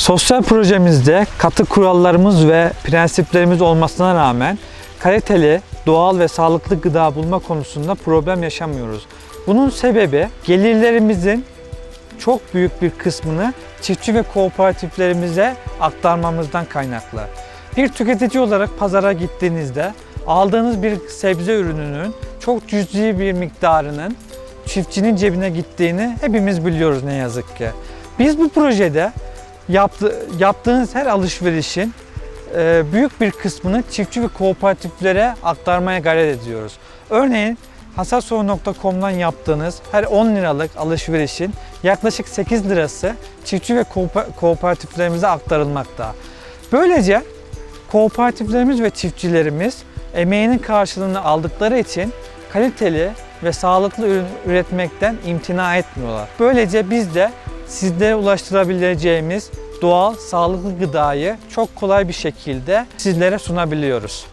Sosyal projemizde katı kurallarımız ve prensiplerimiz olmasına rağmen kaliteli, doğal ve sağlıklı gıda bulma konusunda problem yaşamıyoruz. Bunun sebebi gelirlerimizin çok büyük bir kısmını çiftçi ve kooperatiflerimize aktarmamızdan kaynaklı. Bir tüketici olarak pazara gittiğinizde aldığınız bir sebze ürününün çok cüzi bir miktarının çiftçinin cebine gittiğini hepimiz biliyoruz ne yazık ki. Biz bu projede yaptı, yaptığınız her alışverişin e, büyük bir kısmını çiftçi ve kooperatiflere aktarmaya gayret ediyoruz. Örneğin hasaso.com'dan yaptığınız her 10 liralık alışverişin yaklaşık 8 lirası çiftçi ve kooper- kooperatiflerimize aktarılmakta. Böylece kooperatiflerimiz ve çiftçilerimiz emeğinin karşılığını aldıkları için kaliteli ve sağlıklı ürün üretmekten imtina etmiyorlar. Böylece biz de sizlere ulaştırabileceğimiz doğal, sağlıklı gıdayı çok kolay bir şekilde sizlere sunabiliyoruz.